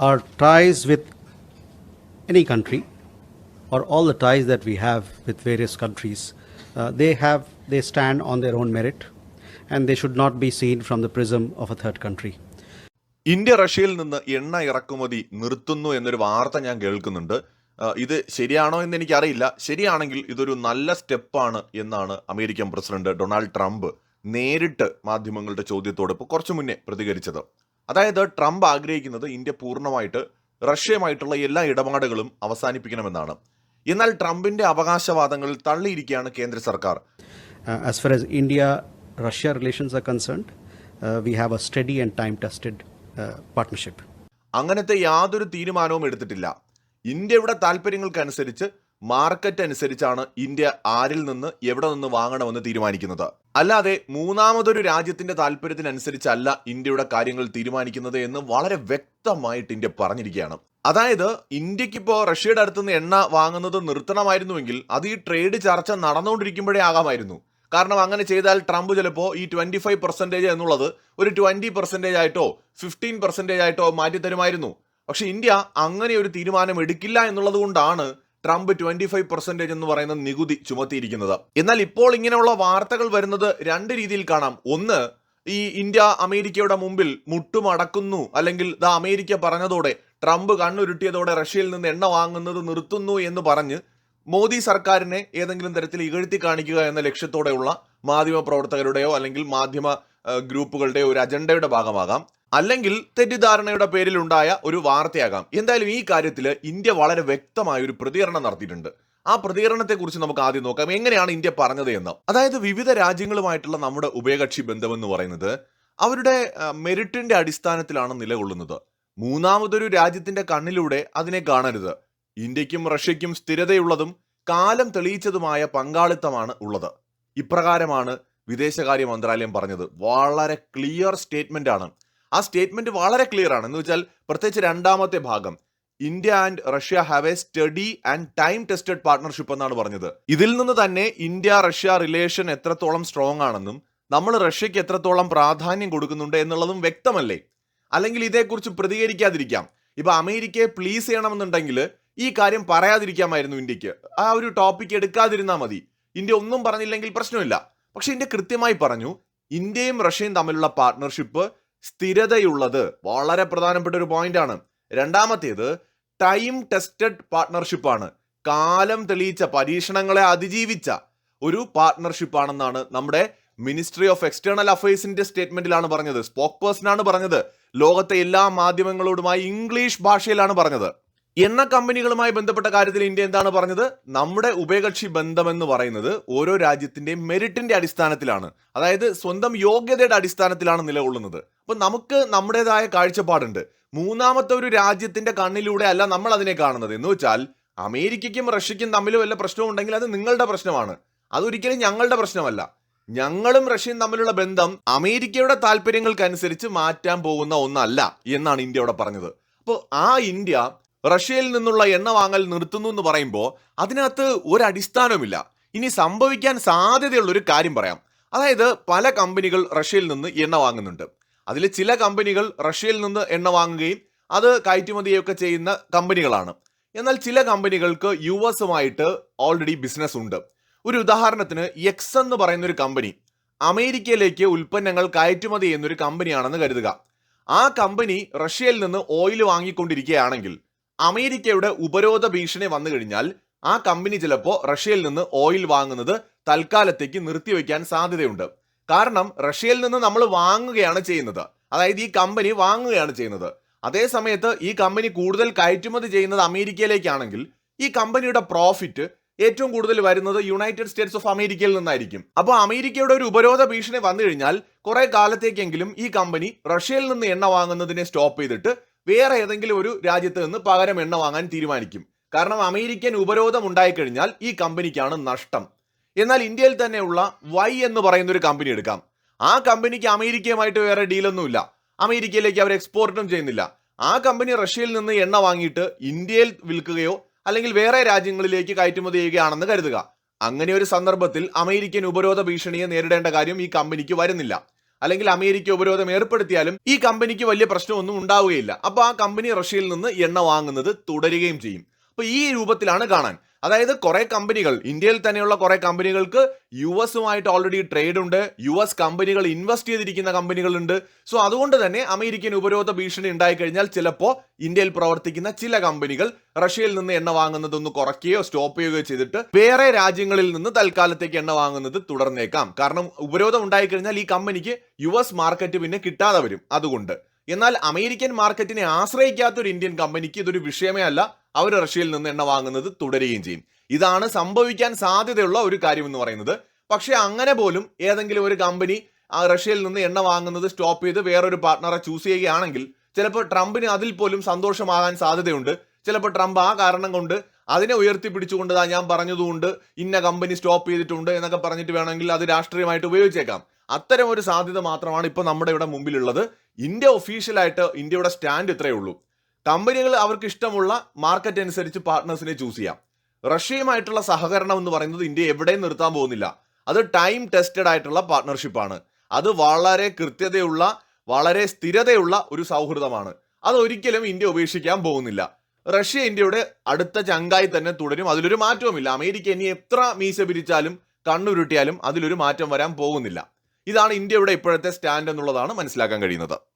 Our ties with any country, or all the ties that we have with various countries, uh, they have they stand on their own merit, and they should not be seen from the prism of a third country. India റഷ്യയിൽ നിന്ന് എണ്ണ ഇറക്കുമതി നിർത്തുന്നു എന്നൊരു വാർത്ത ഞാൻ കേൾക്കുന്നുണ്ട് ഇത് ശരിയാണോ എന്ന് എനിക്കറിയില്ല ശരിയാണെങ്കിൽ ഇതൊരു നല്ല സ്റ്റെപ്പാണ് എന്നാണ് അമേരിക്കൻ പ്രസിഡന്റ് ഡൊണാൾഡ് ട്രംപ് നേരിട്ട് മാധ്യമങ്ങളുടെ ചോദ്യത്തോട് ഇപ്പോൾ കുറച്ചു മുന്നേ പ്രതികരിച്ചത് അതായത് ട്രംപ് ആഗ്രഹിക്കുന്നത് ഇന്ത്യ പൂർണമായിട്ട് റഷ്യയുമായിട്ടുള്ള എല്ലാ ഇടപാടുകളും അവസാനിപ്പിക്കണമെന്നാണ്. എന്നാൽ ട്രംപിന്റെ അവകാശവാദങ്ങൾ തള്ളിയിരിക്കുകയാണ് കേന്ദ്ര സർക്കാർ. As far far as India Russia relations are concerned, have we have a steady and time tested uh, partnership. അങ്ങനത്തെ യാതൊരു തീരുമാനവും എടുത്തിട്ടില്ല. ഇന്ത്യയുടെ താല്പര്യങ്ങൾക്കനുസരിച്ച് മാർക്കറ്റ് അനുസരിച്ചാണ് ഇന്ത്യ ആരിൽ നിന്ന് എവിടെ നിന്ന് വാങ്ങണമെന്ന് തീരുമാനിക്കുന്നത്. അല്ലാതെ മൂന്നാമതൊരു രാജ്യത്തിന്റെ താല്പര്യത്തിനനുസരിച്ചല്ല ഇന്ത്യയുടെ കാര്യങ്ങൾ തീരുമാനിക്കുന്നത് എന്ന് വളരെ വ്യക്തമായിട്ട് ഇന്ത്യ പറഞ്ഞിരിക്കുകയാണ്. അതായത് ഇന്ത്യക്കിപ്പോ റഷ്യയുടെ അടുത്തുനിന്ന് എണ്ണ വാങ്ങുന്നത് നിർത്തണമായിരുന്നുവെങ്കിൽ അത് ഈ ട്രേഡ് ചർച്ച നടന്നുകൊണ്ടിരിക്കുമ്പോഴേ ആകാമായിരുന്നു. കാരണം അങ്ങനെ ചെയ്താൽ ട്രംപ് ചിലപ്പോൾ ഈ ട്വന്റി ഫൈവ് പെർസെന്റേജ് എന്നുള്ളത് ഒരു ട്വന്റി പെർസെന്റേജ് ആയിട്ടോ ഫിഫ്റ്റീൻ പെർസെന്റേജ് ആയിട്ടോ മാറ്റി തരുമായിരുന്നു പക്ഷെ ഇന്ത്യ അങ്ങനെ ഒരു തീരുമാനം എടുക്കില്ല എന്നുള്ളത് കൊണ്ടാണ് ട്രംപ് ട്വന്റി ഫൈവ് പെർസെന്റേജ് എന്ന് പറയുന്ന നികുതി ചുമത്തിയിരിക്കുന്നത്. എന്നാൽ ഇപ്പോൾ ഇങ്ങനെയുള്ള വാർത്തകൾ വരുന്നത് രണ്ട് രീതിയിൽ കാണാം. ഒന്ന് ഈ ഇന്ത്യ അമേരിക്കയുടെ മുമ്പിൽ മുട്ടുമടക്കുന്നു അല്ലെങ്കിൽ ദ അമേരിക്ക പറഞ്ഞതോടെ ട്രംപ് കണ്ണുരുട്ടിയതോടെ റഷ്യയിൽ നിന്ന് എണ്ണ വാങ്ങുന്നത് നിർത്തുന്നു എന്ന് പറഞ്ഞ് മോദി സർക്കാരിനെ ഏതെങ്കിലും തരത്തിൽ ഇകഴ്ത്തി കാണിക്കുക എന്ന ലക്ഷ്യത്തോടെയുള്ള മാധ്യമ പ്രവർത്തകരുടെയോ അല്ലെങ്കിൽ മാധ്യമ ഗ്രൂപ്പുകളുടെയോ ഒരു അജണ്ടയുടെ ഭാഗമാകാം. അല്ലെങ്കിൽ തെറ്റിദ്ധാരണയുടെ പേരിൽ ഉണ്ടായ ഒരു വാർത്തയാകാം. എന്തായാലും ഈ കാര്യത്തിൽ ഇന്ത്യ വളരെ വ്യക്തമായ ഒരു പ്രതികരണം നടത്തിയിട്ടുണ്ട്. ആ പ്രതികരണത്തെക്കുറിച്ച് നമുക്ക് ആദ്യം നോക്കാം. എങ്ങനെയാണ് ഇന്ത്യ പറഞ്ഞത് എന്ന്. അതായത് വിവിധ രാജ്യങ്ങളുമായിട്ടുള്ള നമ്മുടെ ഉഭയകക്ഷി ബന്ധമെന്ന് പറയുന്നത് അവരുടെ മെറിറ്റിന്റെ അടിസ്ഥാനത്തിലാണ് നിലകൊള്ളുന്നത്. മൂന്നാമതൊരു രാജ്യത്തിന്റെ കണ്ണിലൂടെ അതിനെ കാണരുത്. ഇന്ത്യക്കും റഷ്യയ്ക്കും സ്ഥിരതയുള്ളതും കാലം തെളിയിച്ചതുമായ പങ്കാളിത്തമാണ് ഉള്ളത്. ഇപ്രകാരമാണ് വിദേശകാര്യ മന്ത്രാലയം പറഞ്ഞത്. വളരെ ക്ലിയർ സ്റ്റേറ്റ്മെന്റ് ആണ്. ആ സ്റ്റേറ്റ്മെന്റ് വളരെ ക്ലിയർ ആണ്. എന്ന് വെച്ചാൽ പ്രത്യേകിച്ച് രണ്ടാമത്തെ ഭാഗം. India and Russia have a steady and time tested partnership എന്നാണ് പറഞ്ഞത്. ഇതിൽ നിന്ന് തന്നെ ഇന്ത്യ റഷ്യ റിലേഷൻ എത്രത്തോളം സ്ട്രോങ് ആണെന്നും നമ്മൾ റഷ്യക്ക് എത്രത്തോളം പ്രാധാന്യം കൊടുക്കുന്നുണ്ട് എന്നുള്ളതും വ്യക്തമല്ലേ? അല്ലെങ്കിൽ ഇതേക്കുറിച്ച് പ്രതികരിക്കാതിരിക്കാം. ഇപ്പൊ അമേരിക്കയെ പ്ലീസ് ചെയ്യണമെന്നുണ്ടെങ്കിൽ ഈ കാര്യം പറയാതിരിക്കാമായിരുന്നു ഇന്ത്യയ്ക്ക്. ആ ഒരു ടോപ്പിക് എടുക്കാതിരുന്നാൽ മതി. ഇന്ത്യ ഒന്നും പറഞ്ഞില്ലെങ്കിൽ പ്രശ്നമില്ല. പക്ഷെ ഇന്ത്യ കൃത്യമായി പറഞ്ഞു ഇന്ത്യയും റഷ്യയും തമ്മിലുള്ള പാർട്ട്ണർഷിപ്പ് സ്ഥിരതയുള്ളത് വളരെ പ്രധാനപ്പെട്ട ഒരു പോയിന്റ് ആണ് രണ്ടാമത്തേത് ടൈം ടെസ്റ്റഡ് പാർട്ണർഷിപ്പ് ആണ് കാലം തെളിയിച്ച പരീക്ഷണങ്ങളെ അതിജീവിച്ച ഒരു പാർട്ട്ണർഷിപ്പ് ആണെന്നാണ് നമ്മുടെ മിനിസ്ട്രി ഓഫ് എക്സ്റ്റേണൽ അഫയേഴ്സിന്റെ സ്റ്റേറ്റ്മെന്റിലാണ് പറഞ്ഞത്. സ്പോക്ക് ആണ് പറഞ്ഞത്. ലോകത്തെ എല്ലാ മാധ്യമങ്ങളോടുമായി ഇംഗ്ലീഷ് ഭാഷയിലാണ് പറഞ്ഞത്. എണ്ണ കമ്പനികളുമായി ബന്ധപ്പെട്ട കാര്യത്തിൽ ഇന്ത്യ എന്താണ് പറഞ്ഞത്? നമ്മുടെ ഉഭയകക്ഷി ബന്ധമെന്ന് പറയുന്നത് ഓരോ രാജ്യത്തിന്റെയും മെറിറ്റിന്റെ അടിസ്ഥാനത്തിലാണ്. അതായത് സ്വന്തം യോഗ്യതയുടെ അടിസ്ഥാനത്തിലാണ് നിലകൊള്ളുന്നത്. അപ്പൊ നമുക്ക് നമ്മുടേതായ കാഴ്ചപ്പാടുണ്ട്. മൂന്നാമത്തെ ഒരു രാജ്യത്തിന്റെ കണ്ണിലൂടെ അല്ല നമ്മൾ അതിനെ കാണുന്നത്. എന്ന് വെച്ചാൽ അമേരിക്കയ്ക്കും റഷ്യയ്ക്കും തമ്മിൽ വല്ല പ്രശ്നവും ഉണ്ടെങ്കിൽ അത് നിങ്ങളുടെ പ്രശ്നമാണ്. അതൊരിക്കലും ഞങ്ങളുടെ പ്രശ്നമല്ല. ഞങ്ങളും റഷ്യയും തമ്മിലുള്ള ബന്ധം അമേരിക്കയുടെ താല്പര്യങ്ങൾക്കനുസരിച്ച് മാറ്റാൻ പോകുന്ന ഒന്നല്ല എന്നാണ് ഇന്ത്യ അവിടെ പറഞ്ഞത്. അപ്പോൾ ആ ഇന്ത്യ റഷ്യയിൽ നിന്നുള്ള എണ്ണ വാങ്ങൽ നിർത്തുന്നു എന്ന് പറയുമ്പോൾ അതിനകത്ത് ഒരു അടിസ്ഥാനവുമില്ല. ഇനി സംഭവിക്കാൻ സാധ്യതയുള്ള ഒരു കാര്യം പറയാം. അതായത് പല കമ്പനികൾ റഷ്യയിൽ നിന്ന് എണ്ണ വാങ്ങുന്നുണ്ട്. അതിൽ ചില കമ്പനികൾ റഷ്യയിൽ നിന്ന് എണ്ണ വാങ്ങുകയും അത് കയറ്റുമതിയൊക്കെ ചെയ്യുന്ന കമ്പനികളാണ്. എന്നാൽ ചില കമ്പനികൾക്ക് യു എസുമായിട്ട് ഓൾറെഡി ബിസിനസ് ഉണ്ട്. ഒരു ഉദാഹരണത്തിന് എക്സ് എന്ന് പറയുന്ന ഒരു കമ്പനി അമേരിക്കയിലേക്ക് ഉൽപ്പന്നങ്ങൾ കയറ്റുമതി ചെയ്യുന്ന ഒരു കമ്പനിയാണെന്ന് കരുതുക. ആ കമ്പനി റഷ്യയിൽ നിന്ന് ഓയിൽ വാങ്ങിക്കൊണ്ടിരിക്കുകയാണെങ്കിൽ അമേരിക്കയുടെ ഉപരോധ ഭീഷണി വന്നു കഴിഞ്ഞാൽ ആ കമ്പനി ചിലപ്പോൾ റഷ്യയിൽ നിന്ന് ഓയിൽ വാങ്ങുന്നത് തൽക്കാലത്തേക്ക് നിർത്തിവെക്കാൻ സാധ്യതയുണ്ട്. കാരണം റഷ്യയിൽ നിന്ന് നമ്മൾ വാങ്ങുകയാണ് ചെയ്യുന്നത്. അതായത് ഈ കമ്പനി വാങ്ങുകയാണ് ചെയ്യുന്നത്. അതേ സമയത്ത് ഈ കമ്പനി കൂടുതൽ കയറ്റുമതി ചെയ്യുന്നത് അമേരിക്കയിലേക്കാണെങ്കിൽ ഈ കമ്പനിയുടെ പ്രോഫിറ്റ് ഏറ്റവും കൂടുതൽ വരുന്നത് യുണൈറ്റഡ് സ്റ്റേറ്റ്സ് ഓഫ് അമേരിക്കയിൽ നിന്നായിരിക്കും. അപ്പോൾ അമേരിക്കയുടെ ഒരു ഉപരോധ ഭീഷണി വന്നു കഴിഞ്ഞാൽ കുറെ കാലത്തേക്കെങ്കിലും ഈ കമ്പനി റഷ്യയിൽ നിന്ന് എണ്ണ വാങ്ങുന്നതിനെ സ്റ്റോപ്പ് ചെയ്തിട്ട് വേറെ ഏതെങ്കിലും ഒരു രാജ്യത്ത് നിന്ന് പകരം എണ്ണ വാങ്ങാൻ തീരുമാനിക്കും. കാരണം അമേരിക്കൻ ഉപരോധം ഉണ്ടായിക്കഴിഞ്ഞാൽ ഈ കമ്പനിക്കാണ് നഷ്ടം. എന്നാൽ ഇന്ത്യയിൽ തന്നെയുള്ള വൈ എന്ന് പറയുന്ന ഒരു കമ്പനി എടുക്കാം. ആ കമ്പനിക്ക് അമേരിക്കയുമായിട്ട് വേറെ ഡീലൊന്നുമില്ല അമേരിക്കയിലേക്ക് അവർ എക്സ്പോർട്ടും ചെയ്യുന്നില്ല. ആ കമ്പനി റഷ്യയിൽ നിന്ന് എണ്ണ വാങ്ങിയിട്ട് ഇന്ത്യയിൽ വിൽക്കുകയോ അല്ലെങ്കിൽ വേറെ രാജ്യങ്ങളിലേക്ക് കയറ്റുമതി ചെയ്യുകയാണെന്ന് കരുതുക. അങ്ങനെ ഒരു സന്ദർഭത്തിൽ അമേരിക്കൻ ഉപരോധ ഭീഷണിയെ നേരിടേണ്ട കാര്യം ഈ കമ്പനിക്ക് വരുന്നില്ല. അല്ലെങ്കിൽ അമേരിക്ക ഉപരോധം ഏർപ്പെടുത്തിയാലും ഈ കമ്പനിക്ക് വലിയ പ്രശ്നമൊന്നും ഉണ്ടാവുകയില്ല. അപ്പോൾ ആ കമ്പനി റഷ്യയിൽ നിന്ന് എണ്ണ വാങ്ങുന്നത് തുടരുകയും ചെയ്യും. അപ്പോൾ ഈ രൂപത്തിലാണ് കാണാൻ. അതായത് കുറെ കമ്പനികൾ ഇന്ത്യയിൽ തന്നെയുള്ള കുറെ കമ്പനികൾക്ക് യു എസുമായിട്ട് ഓൾറെഡി ട്രേഡ് ഉണ്ട് യു എസ് കമ്പനികൾ ഇൻവെസ്റ്റ് ചെയ്തിരിക്കുന്ന കമ്പനികളുണ്ട്. സോ അതുകൊണ്ട് തന്നെ അമേരിക്കൻ ഉപരോധ ഭീഷണി ഉണ്ടായിക്കഴിഞ്ഞാൽ ചിലപ്പോൾ ഇന്ത്യയിൽ പ്രവർത്തിക്കുന്ന ചില കമ്പനികൾ റഷ്യയിൽ നിന്ന് എണ്ണ വാങ്ങുന്നത് ഒന്ന് കുറയ്ക്കുകയോ സ്റ്റോപ്പ് ചെയ്യുകയോ ചെയ്തിട്ട് വേറെ രാജ്യങ്ങളിൽ നിന്ന് തൽക്കാലത്തേക്ക് എണ്ണ വാങ്ങുന്നത് തുടർന്നേക്കാം. കാരണം ഉപരോധം ഉണ്ടായിക്കഴിഞ്ഞാൽ ഈ കമ്പനിക്ക് യു എസ് മാർക്കറ്റ് പിന്നെ കിട്ടാതെ വരും. അതുകൊണ്ട്. എന്നാൽ അമേരിക്കൻ മാർക്കറ്റിനെ ആശ്രയിക്കാത്ത ഒരു ഇന്ത്യൻ കമ്പനിക്ക് ഇതൊരു വിഷയമേ അല്ല. അവർ റഷ്യയിൽ നിന്ന് എണ്ണ വാങ്ങുന്നത് തുടരുകയും ചെയ്യും. ഇതാണ് സംഭവിക്കാൻ സാധ്യതയുള്ള ഒരു കാര്യം എന്ന് പറയുന്നത്. പക്ഷേ അങ്ങനെ പോലും ഏതെങ്കിലും ഒരു കമ്പനി ആ റഷ്യയിൽ നിന്ന് എണ്ണ വാങ്ങുന്നത് സ്റ്റോപ്പ് ചെയ്ത് വേറൊരു പാർട്ട്ണറെ ചൂസ് ചെയ്യുകയാണെങ്കിൽ ചിലപ്പോൾ ട്രംപിന് അതിൽ പോലും സന്തോഷമാകാൻ സാധ്യതയുണ്ട്. ചിലപ്പോൾ ട്രംപ് ആ കാരണം കൊണ്ട് അതിനെ ഉയർത്തിപ്പിടിച്ചുകൊണ്ട് ഞാൻ പറഞ്ഞതുകൊണ്ട് ഇന്ന കമ്പനി സ്റ്റോപ്പ് ചെയ്തിട്ടുണ്ട് എന്നൊക്കെ പറഞ്ഞിട്ട് വേണമെങ്കിൽ അത് രാഷ്ട്രീയമായിട്ട് ഉപയോഗിച്ചേക്കാം. അത്തരം ഒരു സാധ്യത മാത്രമാണ് ഇപ്പോൾ നമ്മുടെ ഇവിടെ മുമ്പിലുള്ളത്. ഇന്ത്യ ഒഫീഷ്യലായിട്ട് ഇന്ത്യയുടെ സ്റ്റാൻഡ് ഇത്രയേ ഉള്ളൂ. കമ്പനികൾ അവർക്ക് ഇഷ്ടമുള്ള മാർക്കറ്റ് അനുസരിച്ച് പാർട്ട്നേഴ്സിനെ ചൂസ് ചെയ്യാം. റഷ്യയുമായിട്ടുള്ള സഹകരണം എന്ന് പറയുന്നത് ഇന്ത്യ എവിടെയും നിർത്താൻ പോകുന്നില്ല. അത് ടൈം ടെസ്റ്റഡ് ആയിട്ടുള്ള പാർട്ട്ണർഷിപ്പാണ് അത് വളരെ കൃത്യതയുള്ള വളരെ സ്ഥിരതയുള്ള ഒരു സൗഹൃദമാണ്. അത് ഒരിക്കലും ഇന്ത്യ ഉപേക്ഷിക്കാൻ പോകുന്നില്ല. റഷ്യ ഇന്ത്യയുടെ അടുത്ത ചങ്കായി തന്നെ തുടരും. അതിലൊരു മാറ്റവുമില്ല. അമേരിക്ക ഇനി എത്ര മീശ പിരിച്ചാലും കണ്ണുരുട്ടിയാലും അതിലൊരു മാറ്റം വരാൻ പോകുന്നില്ല. ഇതാണ് ഇന്ത്യയുടെ ഇപ്പോഴത്തെ സ്റ്റാൻഡ് എന്നുള്ളതാണ് മനസ്സിലാക്കാൻ കഴിയുന്നത്.